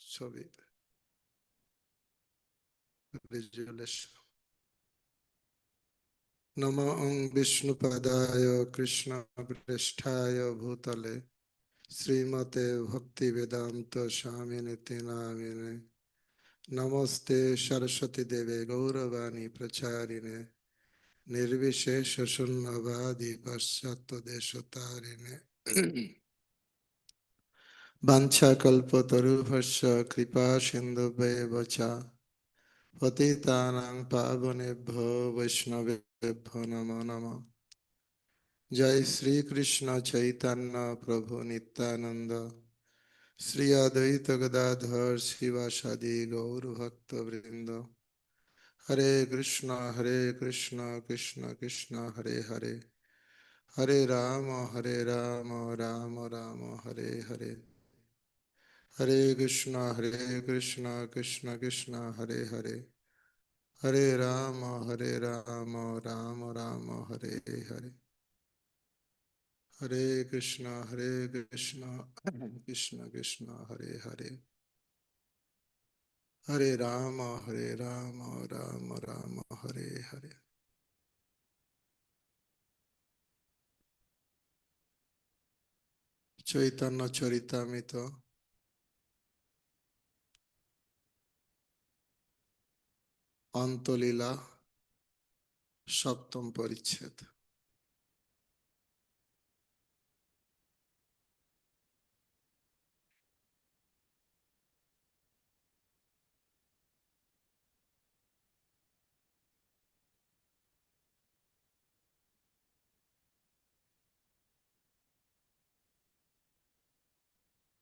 ছবি। Visualization. নম ওং বিষ্ণুপদায় কৃষ্ণ পৃষ্ঠায় ভূতলে শ্রীমতে ভক্তি বেদান্ত স্বামিনীতি নামিনে। নমস্তে সরস্বতী দেবে গৌরবাণী প্রচারিণে। নির্বিশেষ শূন্যবাদী পাশ্চাত্য দেশতারিণে। বাঞ্ছাকল্পতরুভস্য কৃপা সিন্ধুভ্যেব চ পতিতানাং পাবনেভ্যো বৈষ্ণবেভ্যো নমো নমঃ। জয় শ্রী কৃষ্ণ চৈতন্য প্রভু নিত্যানন্দ। শ্রী অদ্বৈত গদাধর শিবাসাদি গৌর ভক্ত বৃন্দ হরে কৃষ্ণ হরে কৃষ্ণ কৃষ্ণ কৃষ্ণ, হরে হরে। হরে রাম হরে রাম রাম রাম, হরে হরে। হরে কৃষ্ণ হরে কৃষ্ণ কৃষ্ণ কৃষ্ণ হরে হরে হরে রাম হরে রাম রাম রাম হরে হরে হরে কৃষ্ণ হরে কৃষ্ণ কৃষ্ণ কৃষ্ণ হরে হরে হরে রাম হরে রাম রাম রাম হরে হরে চৈতন্য চরিতামিত অন্তলীলা সপ্তম পরিচ্ছেদ।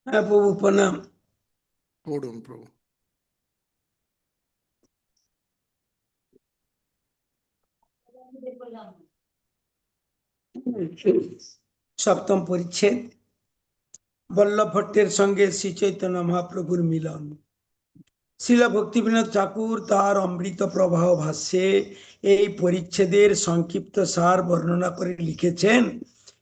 হ্যাঁ প্রভু প্রণাম। পড়ুন প্রভু। সপ্তম পরিচ্ছেদ। বল্লভ ভট্টের সঙ্গে শ্রী চৈতন্য মহাপ্রভুর মিলন। শিলা ভক্তিবিনোদ ঠাকুর তার অমৃত প্রবাহ ভাষ্যে এই পরিচ্ছেদের সংক্ষিপ্ত সার বর্ণনা করে লিখেছেন।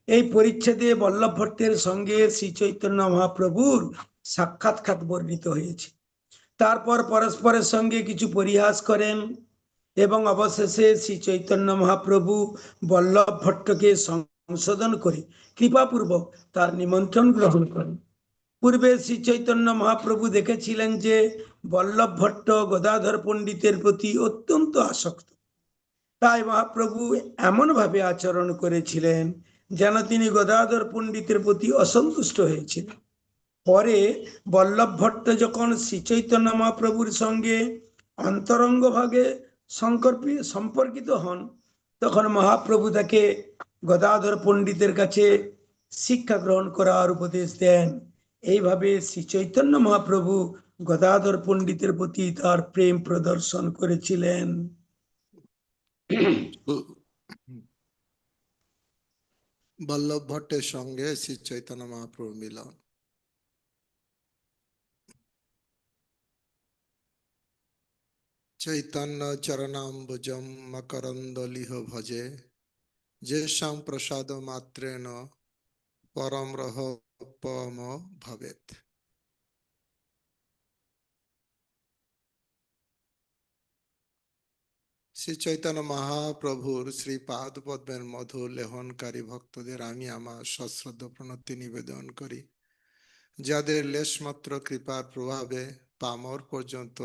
এই পরিচ্ছেদে বল্লভ ভট্টের সঙ্গে শ্রী চৈতন্য মহাপ্রভুর সাক্ষাৎকার বর্ণিত হয়েছে। তারপর পরস্পরের সঙ্গে কিছু পরিহাস করেন। এবং অবশেষে শ্রী চৈতন্য মহাপ্রভু বল্লভ ভট্টকে সংশোধন করে কৃপাপূর্বক তার নিমন্ত্রণ গ্রহণ করেন। পূর্বে শ্রী চৈতন্য মহাপ্রভু দেখেছিলেন যে বল্লভ ভট্ট গদাধর পণ্ডিতের প্রতি অত্যন্ত আসক্ত। তাই মহাপ্রভু এমনভাবে আচরণ করেছিলেন যেন তিনি গদাধর পণ্ডিতের প্রতি অসন্তুষ্ট হয়েছিলেন। পরে বল্লভ ভট্ট যখন শ্রী চৈতন্য মহাপ্রভুর সঙ্গে অন্তরঙ্গ ভাগে সংকর্পি- সম্পর্কিত হন, তখন মহাপ্রভু তাকে গদাধর পণ্ডিতের কাছে শিক্ষা গ্রহণ করার উপদেশ দেন। এইভাবে শ্রী চৈতন্য মহাপ্রভু গদাধর পণ্ডিতের প্রতি তার প্রেম প্রদর্শন করেছিলেন। বল্লভ ভট্টের সঙ্গে শ্রী চৈতন্য মহাপ্রভু মিলন। চৈতন্য চরণাম্বুজম মকরন্দলিহ ভজে। যেষাং প্রসাদ মাত্রেণ পরম রহপম ভবেত শ্রী চৈতন্য মহাপ্রভুর শ্রী পাদপদ্মের মধু লেহনকারী ভক্তদের আমি আমার সশ্রদ্ধ প্রণতি নিবেদন করি। যাদের লেশমাত্র কৃপার প্রভাবে পামর পর্যন্ত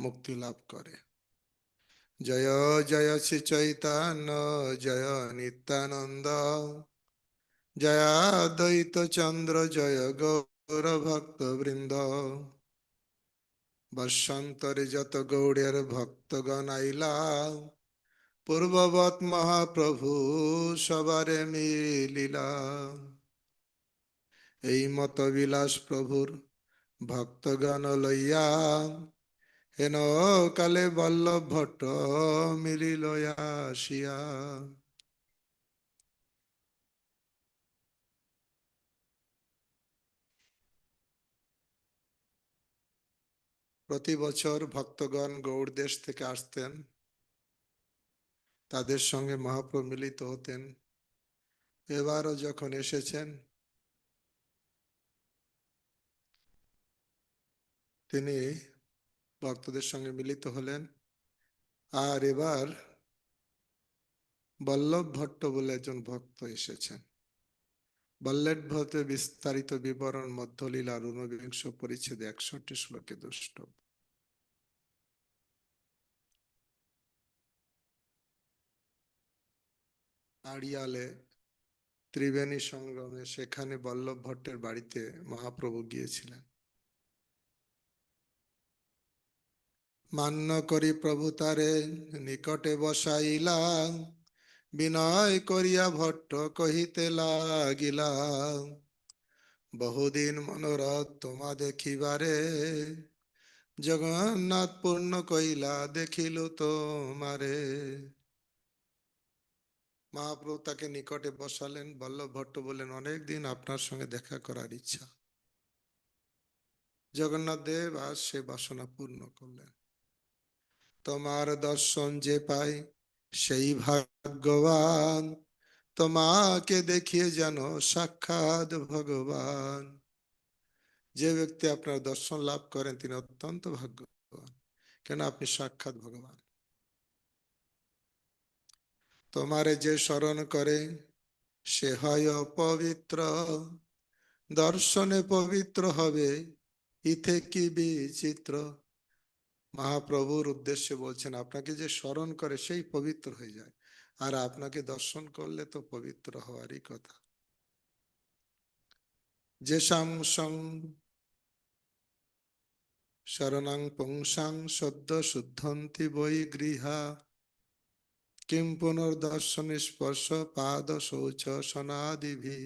মুক্তি লাভ করে। জয় জয় শ্রী চৈতন্য, জয় নিত্যানন্দ। জয় দ্বৈত চন্দ্র, জয় গৌর ভক্ত বৃন্দ। বর্ষান্তরে যত গৌড়ের ভক্তগণ আইলা, পূর্ববৎ মহাপ্রভু সবারে মিলিলা। এই মত বিলাস প্রভুর ভক্তগণ লইয়া হেন কালে বল্লভ ভট্ট মিলিল আসিয়া? প্রতি বছর ভক্তগণ গৌড় দেশ থেকে আসতেন, তাদের সঙ্গে মহাপ্রভু মিলিত হতেন। এবারও যখন এসেছেন, তিনি ভক্তদের সঙ্গে মিলিত হলেন। আর এবার বল্লভ ভট্ট বলে একজন ভক্ত এসেছেন। বল্লভ ভট্টের বিস্তারিত বিবরণ মধ্যলীলার ঊনবিংশ পরিচ্ছেদে একষট্টি শ্লোকে দুষ্ট। আড়িয়ালে ত্রিবেণী সংগ্রামে সেখানে বল্লভ ভট্টের বাড়িতে মহাপ্রভু গিয়েছিলেন। মান্য করি প্রভু তারে, নিকটে বসাইলা, বিনয় করিয়া ভট্ট কহিতে লাগিলা, বহুদিন মনোরথ তোমা দেখিবারে, জগন্নাথ পূর্ণ কইলা দেখিল তোমারে। মহাপ্রভু তাকে নিকটে বসালেন, বল্লভ ভট্ট বললেন অনেকদিন আপনার সঙ্গে দেখা করার ইচ্ছা। জগন্নাথ দেব আজ সে বাসনা পূর্ণ করলেন। তোমার দর্শন যে পাই, সেই ভাগ্যবান। তোমাকে দেখিয়ে যেন সাক্ষাৎ ভগবান। যে ব্যক্তি আপনার দর্শন লাভ করেন, তিনি অত্যন্ত ভাগ্যবান। কেন? আপনি সাক্ষাৎ ভগবান। তোমারে যে স্মরণ করে, সে হয় অপবিত্র। দর্শনে পবিত্র হবে, ইথে কি বিচিত্র? মহাপ্রভুর উদ্দেশ্যে বলছেন, আপনাকে যে স্মরণ করে সেই পবিত্র হয়ে যায়, আর আপনাকে দর্শন করলে তো পবিত্র হওয়ারই কথা। যে সং শরণাং পুংসাং সদ্য শুদ্ধন্তি বই গৃহা, কিম পুনর্দর্শন স্পর্শ পাদ শৌচ সনাদিভি।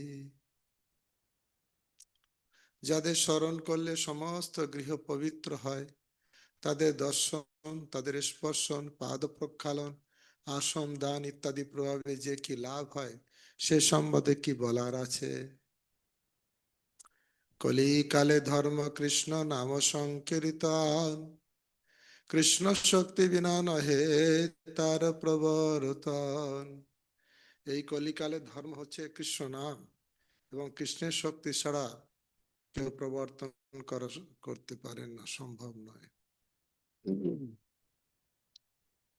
যাদের স্মরণ করলে সমস্ত গৃহ পবিত্র হয় তাদের দর্শন, তাদের স্পর্শন পাদ প্রক্ষালন আসন, দান ইত্যাদি প্রভাবে যে কি লাভ হয়, সে সম্বন্ধে কি বলার আছে? কলিকালে ধর্ম কৃষ্ণ নাম সংকীর্তন। কৃষ্ণ শক্তি বিনা নহে তার প্রবর্তন। এই কলিকালে ধর্ম হচ্ছে কৃষ্ণ নাম এবং কৃষ্ণের শক্তি ছাড়া কেউ প্রবর্তন করা, করতে পারেন না, সম্ভব নয়।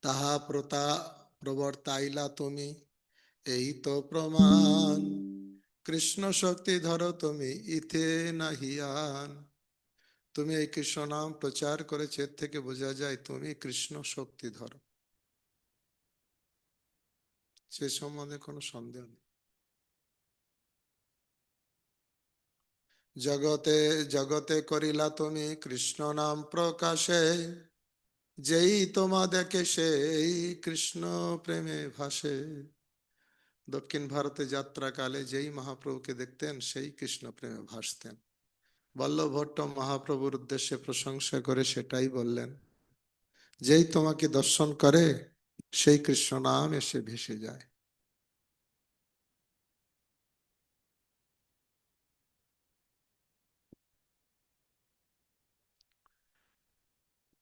তাহা প্রতা প্রবর্তাইলা তুমি। এই তো প্রমাণ। কৃষ্ণ শক্তি ধরো তুমি, ইথে নাহিয়ান তুমি এই কৃষ্ণ নাম প্রচার করেছে, এর থেকে বোঝা যায় তুমি কৃষ্ণ শক্তি ধরো। সে সম্বন্ধে কোনো সন্দেহ নেই। জগতে জগতে করিলা তুমি কৃষ্ণ নাম প্রকাশে। যেই তোমা দেখে সেই কৃষ্ণ প্রেমে ভাসে। দক্ষিণ ভারতে যাত্রাকালে যেই মহাপ্রভুকে দেখতেন, সেই কৃষ্ণ প্রেমে ভাসতেন। বল্লভট্ট মহাপ্রভুর উদ্দেশ্যে প্রশংসা করে সেটাই বললেন, যেই তোমাকে দর্শন করে, সেই কৃষ্ণ নাম এসে ভেসে যায়।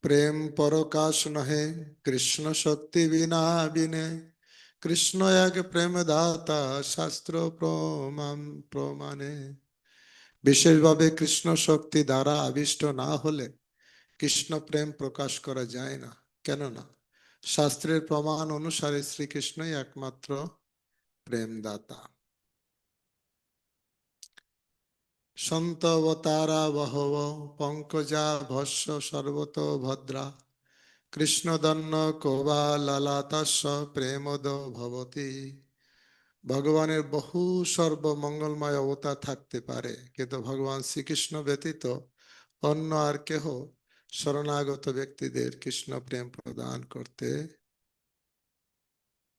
প্রেম পরকাশ নহে, কৃষ্ণ শক্তি বিনা বিনে। কৃষ্ণ এক প্রেম দাতা শাস্ত্র প্রমাণ প্রমাণে। বিশেষভাবে কৃষ্ণ শক্তি দ্বারা আবিষ্ট না হলে কৃষ্ণ প্রেম প্রকাশ করা যায় না। কেননা, শাস্ত্রের প্রমাণ অনুসারে শ্রীকৃষ্ণই একমাত্র প্রেমদাতা। সন্ত অবতারা বহব পঙ্কজা ভস্য সর্বত ভদ্রা। কৃষ্ণদন্ন কোবা লালাতাস্য প্রেমদ ভবতী। ভগবানের বহু সর্বমঙ্গলময় অবতার থাকতে পারে, কিন্তু ভগবান শ্রীকৃষ্ণ ব্যতীত অন্য আর কেহ শরণাগত ব্যক্তিদের কৃষ্ণ প্রেম প্রদান করতে,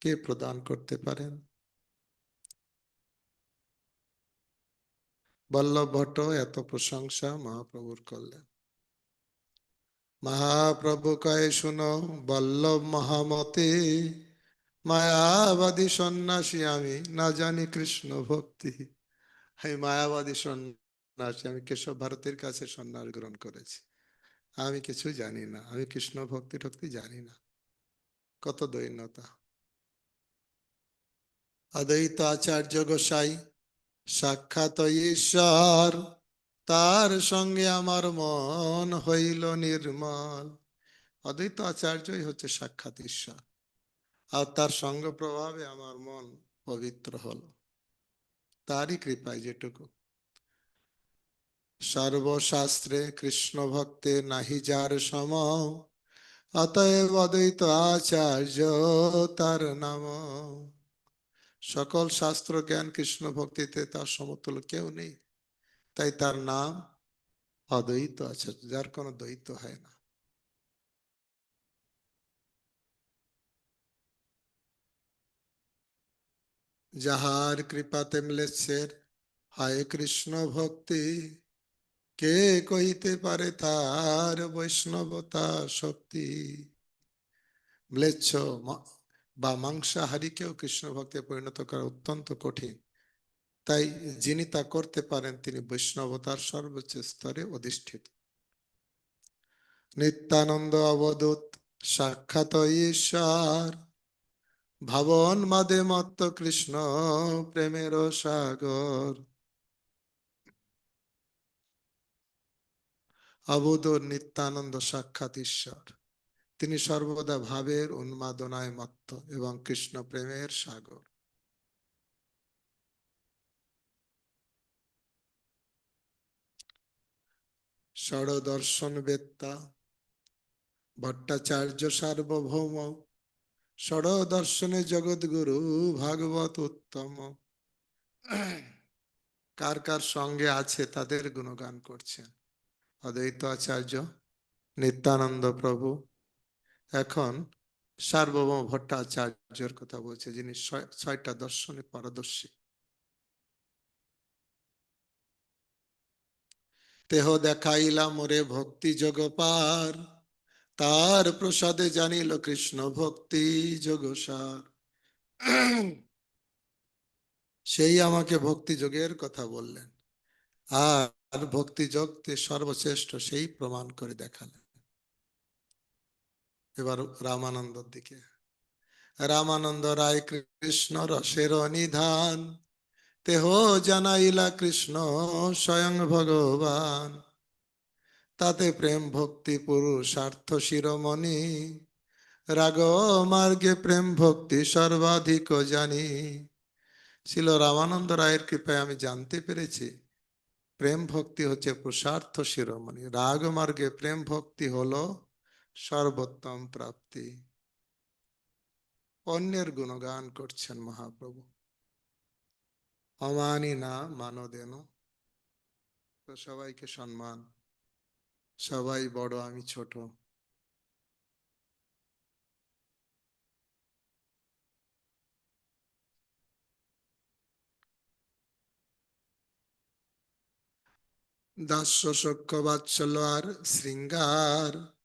কে প্রদান করতে পারেন? বল্লভ ভট্ট এত প্রশংসা মহাপ্রভুর করলেন। মহাপ্রভু কয়ে, শুনো, বল্লভ মহামতে, মায়াবাদী সন্ন্যাসী আমি, না জানি কৃষ্ণ ভক্তি। আমি মায়াবাদী সন্ন্যাসী, আমি কেশব ভারতের কাছে সন্ন্যাস গ্রহণ করেছি। আমি কিছু জানি না, আমি কৃষ্ণ ভক্তি টক্তি জানি না। কত দৈন্যতা। অদ্বৈত আচার্য গোসাই সাক্ষাৎ ঈশ্বর, তার সঙ্গে আমার মন হইল নির্মল। অদ্বৈত আচার্যই হচ্ছে সাক্ষাৎ ঈশ্বর। আর তার সঙ্গ প্রভাবে আমার মন পবিত্র হলো। তারই কৃপায় যেটুকু। সর্বশাস্ত্রে কৃষ্ণ ভক্তে নাহি যার সম, অতএব অদ্বৈত আচার্য তার নাম। সকল শাস্ত্র জ্ঞান কৃষ্ণ ভক্তিতে তার সমতুল্য কেউ নেই। তাই তার নাম অদ্বৈত আছে, যার কোনো দ্বৈত হয় না। যাহার কৃপাতে মিলেছের হায় কৃষ্ণ ভক্তি। কে কহিতে পারে তার বৈষ্ণবতা শক্তি? ম্লেচ্ছ বা মাংসাহারীকেও কৃষ্ণ ভক্তে পরিণত করা অত্যন্ত কঠিন। তাই যিনি তা করতে পারেন, তিনি বৈষ্ণবতার সর্বোচ্চ স্তরে অধিষ্ঠিত। নিত্যানন্দ অবধূত সাক্ষাৎ ঈশ্বর। ভাবন মাদে মত্ত কৃষ্ণ প্রেমের সাগর। অবধ নিত্যানন্দ সাক্ষাৎ ঈশ্বর। তিনি সর্বদা ভাবের উন্মাদনায় মত্ত এবং কৃষ্ণ প্রেমের সাগর। ষড়দর্শন বেত্তা ভট্টাচার্য সার্বভৌম, ষড়দর্শনে জগৎগুরু ভাগবত উত্তম। কার কার সঙ্গে আছে তাদের গুণগান করছেন? অদ্বৈত আচার্য, নিত্যানন্দ প্রভু এখন সার্বভৌম ভট্টাচার্যের কথা বলছে, যিনি ছয়টা দর্শনে পারদর্শী। তেহ দেখাইলা মোরে ভক্তি যোগ পার তার প্রসাদে জানিল কৃষ্ণ ভক্তি যোগসার। সেই আমাকে ভক্তি যোগের কথা বললেন, আর ভক্তি যোগতে সর্বশ্রেষ্ঠ সেই প্রমাণ করে দেখালেন। এবার রামানন্দর দিকে। রামানন্দ রায়, কৃষ্ণ রসের নিধান, তেহ জানাইলা কৃষ্ণ স্বয়ং ভগবান। তাতে প্রেম ভক্তি পুরুষার্থ শিরোমণি, রাগ মার্গে প্রেম ভক্তি সর্বাধিক জানি। ছিল রামানন্দ রায়ের কৃপায় আমি জানতে পেরেছি, প্রেম ভক্তি হচ্ছে পুরুষার্থ শিরোমণি, রাগ মার্গে প্রেম ভক্তি হলো সর্বোত্তম প্রাপ্তি। অন্যের গুণগান করছেন মহাপ্রভু। অমানি না মানদেন। তো সবাইকে সম্মান। সবাই বড়, আমি ছোট। দাস্য সক্ষ বাৎসল্য আর শৃঙ্গার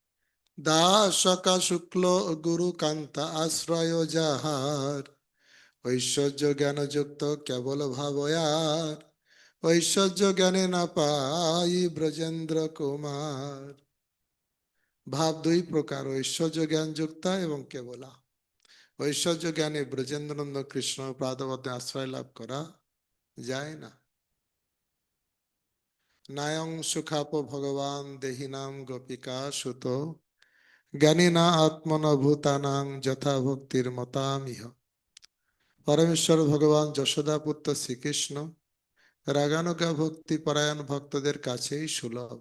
দাসকা শুক্ল গুরু কান্তা আশ্রয় যাহার। ঐশ্বর্য জ্ঞান যুক্ত কেবল ভাবয়ার। ঐশ্বর্য জ্ঞানে না পাই ব্রজেন্দ্র কুমার। ভাব দুই প্রকার ঐশ্বর্য জ্ঞান যুক্তা এবং কেবলা। ঐশ্বর্য জ্ঞানে ব্রজেন্দ্রনন্দ কৃষ্ণ প্রাদবদ্ধ আশ্রয় লাভ করা যায় না। নায়ং সুখাপ ভগবান দেহিনাম গোপিকা সুত। জ্ঞানীনা আত্মন ভূতানাং যথা ভক্তির মতামিহ পরমেশ্বর ভগবান যশোদা পুত্র শ্রীকৃষ্ণ রাগানুগা ভক্তি পরায়ণ ভক্তদের কাছেই সুলভ।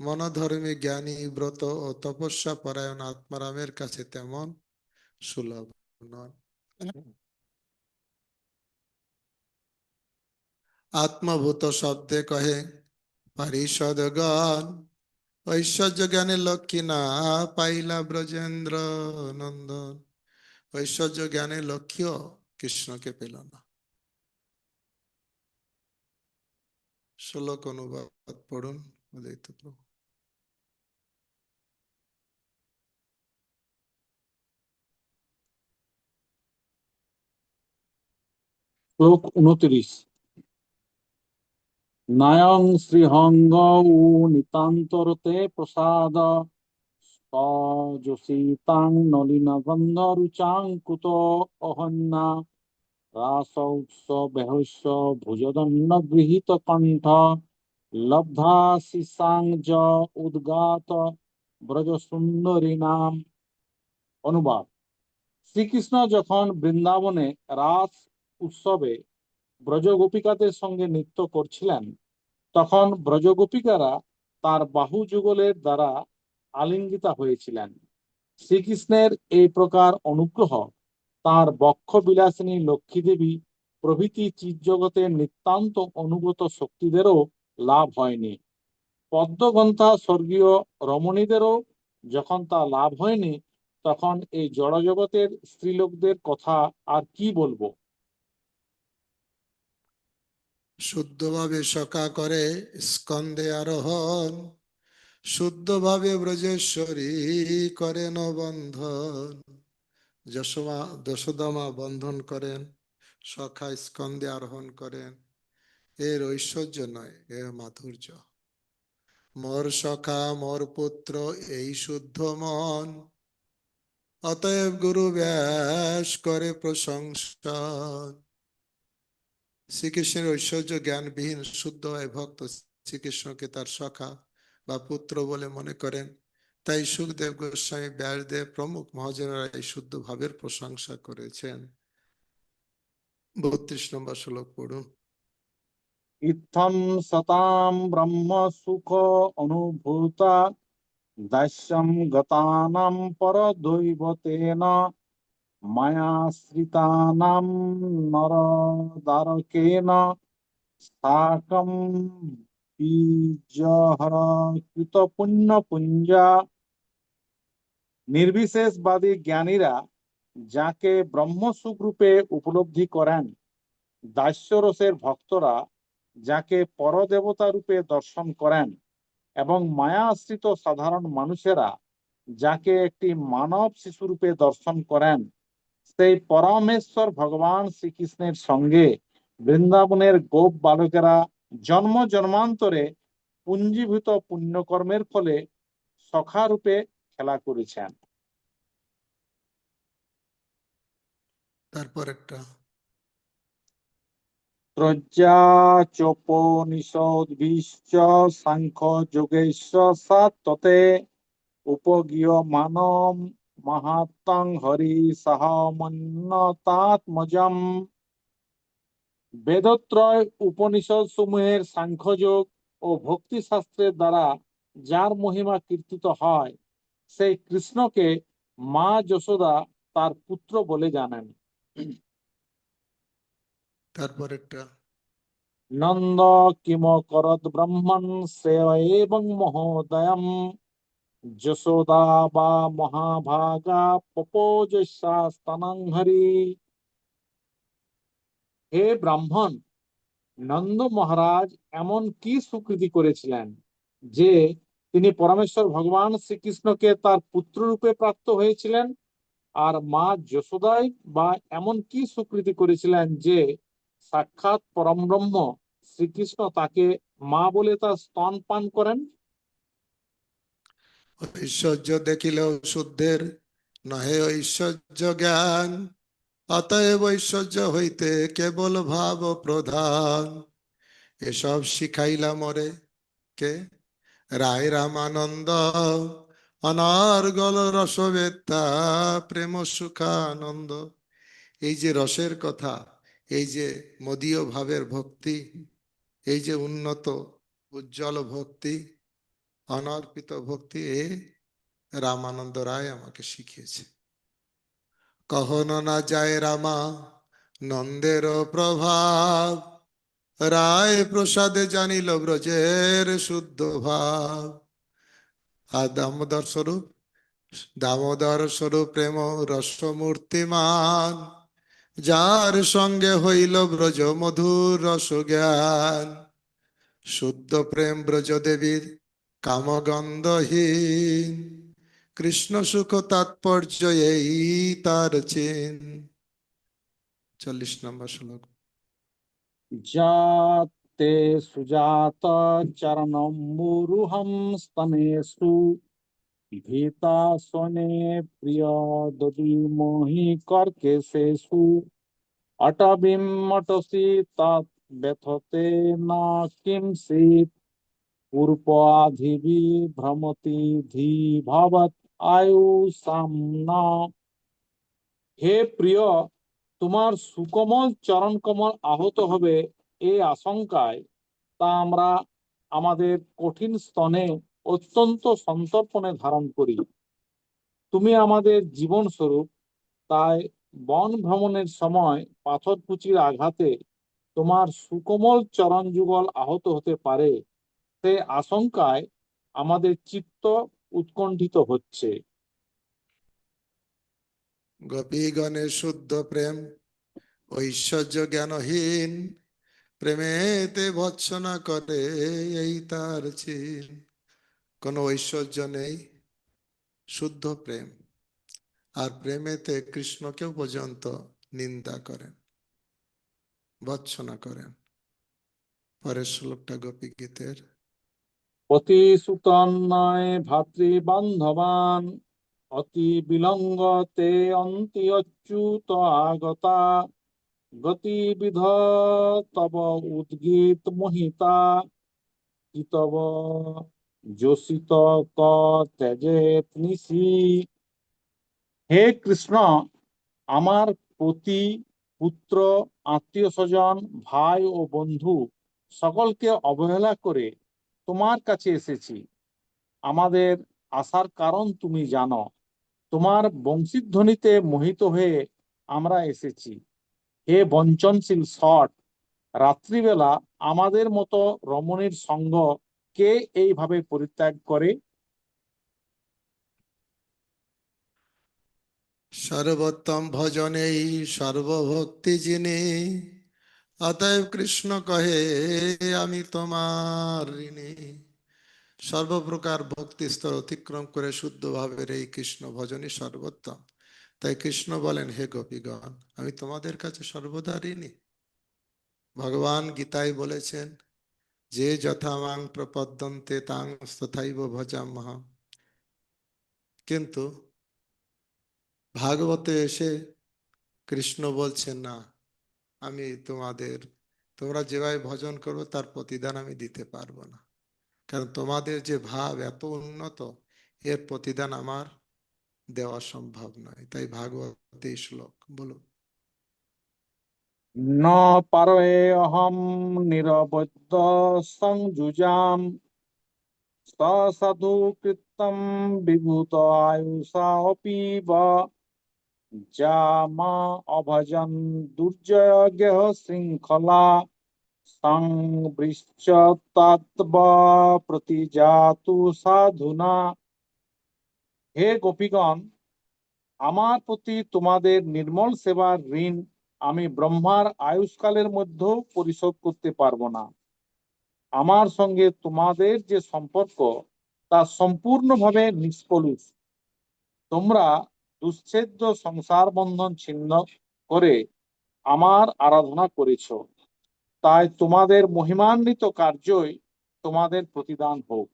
মনোধর্মী জ্ঞানী, ব্রত ও তপস্যা পরায়ণ আত্মারামের কাছে তেমন সুলভ নন আত্মভূত শব্দে কহে, পারিষদগণ ঐশ্বর্য জ্ঞানে লক্ষ্মী না পাইলা ব্রজেন্দ্র নন্দন। ঐশ্বর্য জ্ঞানে লক্ষ্মীও কৃষ্ণকে পেল না। শ্লোক অনুবাদ পড়ুন শ্লোক উনত্রিশ। নায়ং শ্রীহঙ্গ উ নিতান্তরতে প্রসাদ। সীতাং নলিন গন্ধ রুচাং কুত অহন্যা রাস উৎস বেহস্য ভুজদন্ন গৃহীত কণ্ঠ। লব্ধা শিশাং জ উদ্গাত ব্রজ সুন্দরী নাম অনুবাদ। শ্রীকৃষ্ণ যখন বৃন্দাবনে রাস উৎসবে ব্রজগোপিকাদের সঙ্গে নৃত্য করছিলেন, তখন ব্রজগোপিকারা তার বাহু যুগলের দ্বারা আলিঙ্গিতা হয়েছিলেন। শ্রীকৃষ্ণের এই প্রকার অনুগ্রহ তার বক্ষ বিলাসিনী লক্ষ্মী দেবী প্রভৃতি চিৎজগতের নিতান্ত অনুগত শক্তিদেরও লাভ হয়নি। পদ্মগন্থা স্বর্গীয় রমণীদেরও যখন তা লাভ হয়নি, তখন এই জড়জগতের স্ত্রীলোকদের কথা আর কি বলব? শুদ্ধভাবে সকা করে স্কন্দে আরোহণ, শুদ্ধভাবে ব্রজেশ্বরী করেন বন্ধন যশোমা, যশোদামা বন্ধন করেন, সখা স্কন্দে আরোহণ করেন। এর ঐশ্বর্য নয় এ মাধুর্য। মোর সখা, মোর পুত্র, এই শুদ্ধ মন। অতএব গুরু ব্যাস করে প্রশংসা। শ্রীকৃষ্ণের ঐশ্বর্য জ্ঞানবিহীন শুদ্ধ হয় ভক্ত শ্রীকৃষ্ণকে তার সখা বা পুত্র বলে মনে করেন। তাই সুখদেব গোস্বামী ব্যাসদেব প্রমুখ মহাজনেরা এই শুদ্ধ ভাবের প্রশংসা করেছেন। বত্রিশ নম্বর শ্লোক পড়ুন। ইত্থম সতাম ব্রহ্ম সুখ অনুভূতা, দাস্যম গতানাম পর দৈবতেন মায়াশ্রিতানাম নরদারকেন সাকম বীজহরকৃত পুণ্য পুঞ্জা নির্বিশেষবাদী জ্ঞানীরা যাকে ব্রহ্মসুখ রূপে উপলব্ধি করেন, দাস্যরসের ভক্তরা যাকে পরদেবতা রূপে দর্শন করেন এবং মায়া আশ্রিত সাধারণ মানুষেরা যাকে একটি মানব শিশু রূপে দর্শন করেন। সেই পরমেশ্বর ভগবান শ্রীকৃষ্ণের সঙ্গে বৃন্দাবনের গোপ বালকেরা জন্ম জন্মান্তরে পুঞ্জীভূত পুণ্যকর্মের ফলে সখা রূপে খেলা করেছেন। তারপর একটা। ত্রজ্জা চোপনিষদ্ভিশ্চ সাংখ্য যোগেশ্ব সাততে উপগীয় মানম মাহাত্মং হরি সাহমন্নতাত্মজম বেদত্রয় উপনিষদ সমূহের সাংখ্যযোগ ও ভক্তি শাস্ত্রের দ্বারা যার মহিমা কীর্তিত হয় সেই কৃষ্ণকে মা যশোদা তার পুত্র বলে জানেন। তারপর একটা। নন্দ কিম করদ ব্রহ্মণ শ্রেয় এবং মহোদয়ম। যশোদা বা মহাভাগা পপোজস্যাস্তনং হরি হে ব্রাহ্মণ, নন্দ মহারাজ এমন কি স্বীকৃতি করেছিলেন যে তিনি পরমেশ্বর ভগবান শ্রীকৃষ্ণকে তার পুত্র রূপে প্রাপ্ত হয়েছিলেন আর মা যশোদাই বা এমন কি স্বীকৃতি করেছিলেন যে সাক্ষাৎ পরম ব্রহ্ম শ্রীকৃষ্ণ তাকে মা বলে তার স্তন পান করেন? ঐশ্বর্য দেখিলে শুদ্ধের নহে ঐশ্বর্য জ্ঞান। অতএব ঐশ্বর্য হইতে কেবল ভাব প্রধান। এসব শিখাইলা মরে কে? রায় রামানন্দ, অনার্গল রসবেত্তা, প্রেম সুখানন্দ। এই যে রসের কথা, এই যে মদীয় ভাবের ভক্তি, এই যে উন্নত, উজ্জ্বল ভক্তি অনর্পিত ভক্তি এ রামানন্দ রায় আমাকে শিখিয়েছে। কখনো না যায় রামা, নন্দের প্রভাব, রায় প্রসাদে জানিল ব্রজের শুদ্ধ ভাব। আর দামোদর স্বরূপ দামোদর স্বরূপ প্রেম রসমূর্তিমান যার সঙ্গে হইল ব্রজ মধুর রস জ্ঞান শুদ্ধ প্রেম ব্রজ দেবীর কামগন্ধহীন। কৃষ্ণ সুখ তাৎপর্য এই তার চিন। চল্লিশ নম্বর শ্লোক। যাতে সুজাত চরণম মুরুহম স্তনেষু ভীতা সোনে প্রিয় দদি মোহি করকেশেষু। অটবিম অটসি তৎ ব্যথতে না কিমসিত ভবত আয়ু সামনা হে প্রিয়, তোমার সুকমল চরণ কমল আহত হবে এই আশঙ্কায়। তা আমরা আমাদের কঠিন স্তনে অত্যন্ত সন্তর্পণে ধারণ করি। তুমি আমাদের জীবন স্বরূপ তাই বন ভ্রমণের সময় পাথরকুচির আঘাতে তোমার সুকোমল চরণ যুগল আহত হতে পারে। সে আশঙ্কায় আমাদের চিত্ত উৎকণ্ঠিত হচ্ছে। গোপীগণের শুদ্ধ প্রেম, ঐশ্বর্য জ্ঞানহীন, প্রেমেতে ভৎসনা করে এই তার চিন। কোনো ঐশ্বর্য নেই, শুদ্ধ প্রেম। আর প্রেমেতে কৃষ্ণকেও পর্যন্ত নিন্দা করেন, ভৎসনা করেন। পরের শ্লোকটা গোপী গীতের। অতি সুতন্নয় ভাতৃবান্ধবান অতি বিলঙ্গতে অন্তি অচ্যুত আগতা গতিবিধ তব উদ্গীত মোহিতা তব যোষিত ক ত্যাজেত নিশি হে কৃষ্ণ, আমার পতি, পুত্র, আত্মীয় স্বজন, ভাই ও বন্ধু সকলকে অবহেলা করে তোমার কাছে এসেছি। আমাদের আসার কারণ তুমি জানো। তোমার বংশীধ্বনিতে মোহিত হয়ে আমরা এসেছি। হে বঞ্চনশীল শট, রাত্রিবেলা আমাদের মতো রমণীর সঙ্গ কে এইভাবে পরিত্যাগ করে? সর্বোত্তম ভজনেই সর্বভক্তি যিনি অতএব কৃষ্ণ কহে, আমি তোমার ঋণী সর্বপ্রকার ভক্তি স্তর অতিক্রম করে শুদ্ধ ভাবের এই কৃষ্ণ ভজনই সর্বোত্তম। তাই কৃষ্ণ বলেন, হে গোপীগণ, আমি তোমাদের কাছে সর্বদা ঋণী। ভগবান গীতায় বলেছেন, যে যথা মাং প্রপদ্যন্তে তাং তথাইব ভজামহম কিন্তু ভাগবতে এসে কৃষ্ণ বলছেন, না আমি তোমাদের, তোমরা যেভাবে ভজন করো তার প্রতিদান আমি দিতে পারব না। কারণ তোমাদের যে ভাব এত উন্নত, এর প্রতিদান আমার দেওয়া সম্ভব নয়। তাই ভাগবতে শ্লোক বলো ন নিরবদ্ধ সংযুজাম বিভূত আয়ুষা অপিব। যা মা অভজন দুর্জয় গেহ শৃঙ্খলা সাধুনা হে গোপীগণ, আমার প্রতি তোমাদের নির্মল সেবার ঋণ আমি ব্রহ্মার আয়ুষ্কালের মধ্যেও পরিশোধ করতে পারব না। আমার সঙ্গে তোমাদের যে সম্পর্ক, তা সম্পূর্ণভাবে নিষ্কলুষ তোমরা দুচ্ছেদ্য সংসার বন্ধন ছিন্ন করে আমার আরাধনা করেছ। তাই তোমাদের মহিমান্বিত কার্যই তোমাদের প্রতিদান হোক।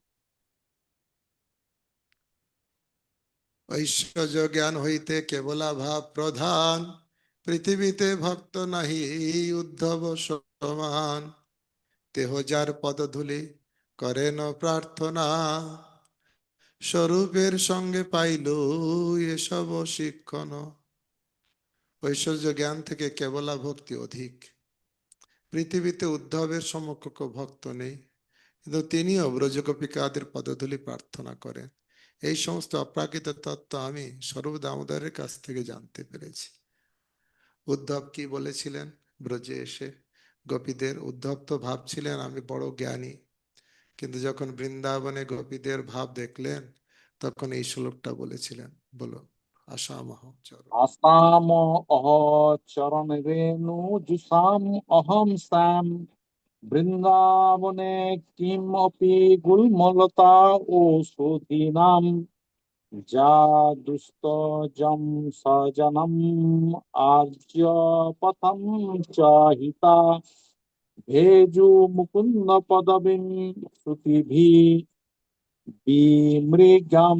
ঐশ্বর্য জ্ঞান হইতে কেবলা ভাব প্রধান, পৃথিবীতে ভক্ত নাহি উদ্ধব সমান। দেহ যার পদধূলি করেন প্রার্থনা। স্বরূপের সঙ্গে পাইল এসব শিক্ষণ। ঐশ্বর্য জ্ঞান থেকে কেবলা ভক্তি অধিক। পৃথিবীতে উদ্ধবের সমকক্ষ ভক্ত নেই, কিন্তু তিনিও ব্রজগোপিকাদের পদধূলি প্রার্থনা করেন। এই সমস্ত অপ্রাকৃত তত্ত্ব আমি স্বরূপ দামোদরের কাছ থেকে জানতে পেরেছি। উদ্ধব কি বলেছিলেন? ব্রজে এসে গোপীদের উদ্ধব তো ভাবছিলেন, আমি বড় জ্ঞানী। কিন্তু যখন বৃন্দাবনে গোপীদের ভাব দেখলেন, তখন এই শ্লোকটা বলেছিলেন বলো আসামহ চর আসাম অহ চরণ রেণু জুসাম অহম বৃন্দাবনে কিম অপি গুলমলতা ও সুধীনাম, যা দুস্ত জম সজনম, আর্য পথম চাহিতা ভেজু মুকুন্দ পদবিম শ্রুতিভি বিমৃগম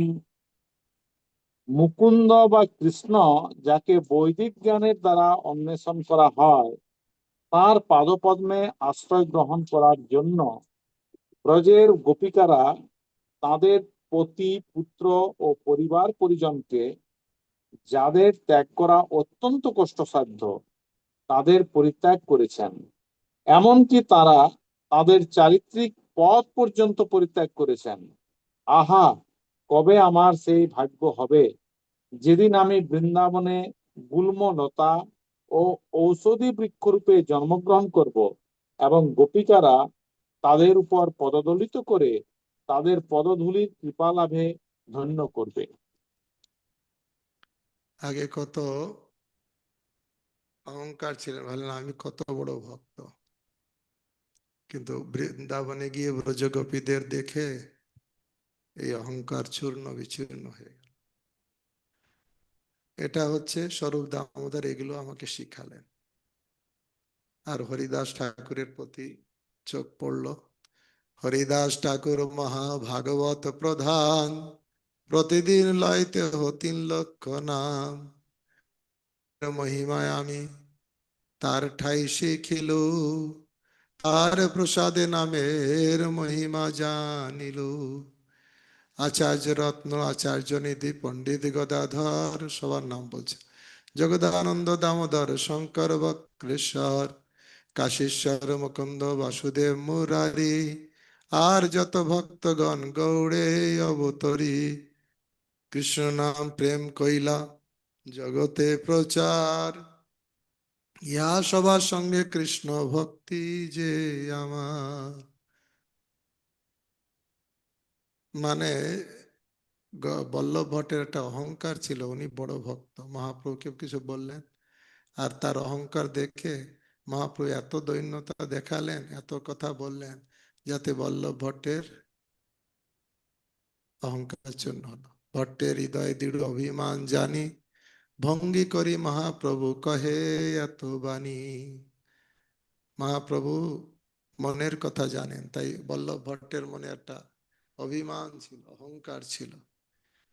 মুকুন্দ বা কৃষ্ণ যাকে বৈদিক জ্ঞানের দ্বারা অন্বেষণ করা হয়, তার পাদপদ্মে আশ্রয় গ্রহণ করার জন্য ব্রজের গোপিকারা তাদের পতি, পুত্র ও পরিবার পরিজনকে, যাদের ত্যাগ করা অত্যন্ত কষ্টসাধ্য, তাদের পরিত্যাগ করেছেন। এমনকি তারা তাদের চারিত্রিক পথ পর্যন্ত পরিত্যাগ করেছেন। আহা, কবে আমার সেই ভাগ্য হবে? যেদিন আমি বৃন্দাবনে গুল্ম লতা ও ঔষধি বৃক্ষরূপে জন্মগ্রহণ করব এবং গোপিকারা তাদের উপর পদদলিত করে তাদের পদধূলির কৃপা লাভে ধন্য করবে। আগে কত অহংকার ছিলেন ভাবলেন আমি কত বড় ভক্ত। কিন্তু বৃন্দাবনে গিয়ে ব্রজগোপীদের দেখে এই অহংকার চূর্ণ বিচূর্ণ হয়ে গেল। এটা হচ্ছে স্বরূপ দামোদর, এগুলো আমাকে শিখালেন। আর হরিদাস ঠাকুরের প্রতি চোখ পড়ল। হরিদাস ঠাকুর মহাভাগবত প্রধান, প্রতিদিন লয়তে হতিন লক্ষ নাম। মহিমায় আমি তার ঠাই শিখিল তার প্রসাদে নামের মহিমা জানিল। আচার্য রত্ন, আচার্য নিধি, পণ্ডিত গদাধর সবার নাম বলছে। জগদানন্দ দামোদর, শঙ্কর বক্রেশ্বর, কাশীশ্বর মুকুন্দ, বাসুদেব মুরারি, আর যত ভক্তগণ গৌড়ে অবতরী। কৃষ্ণ নাম প্রেম কইলা জগতে প্রচার ইহা সবার সঙ্গে কৃষ্ণ ভক্তি যে আমার। মানে বল্লভ ভট্টের একটা অহংকার ছিল, উনি বড় ভক্ত মহাপ্রভুকে কিছু বললেন, আর তার অহংকার দেখে মহাপ্রভু এত দৈন্যতা দেখালেন, এত কথা বললেন, যাতে বল্লভ ভট্টের অহংকার চূর্ণ হলো। ভট্টের হৃদয় দৃঢ় অভিমান জানি ভঙ্গি করি, মহাপ্রভু কহে, এত বাণী। মহাপ্রভু মনের কথা জানেন, তাই বল্লভ ভট্টের মনে একটা অভিমান ছিল, অহংকার ছিল,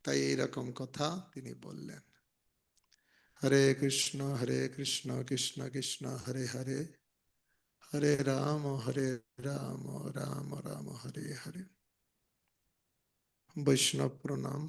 তাই এইরকম কথা তিনি বললেন। হরে কৃষ্ণ হরে কৃষ্ণ কৃষ্ণ কৃষ্ণ, হরে হরে হরে রাম হরে রাম রাম রাম, হরে হরে। বৈষ্ণব প্রণাম।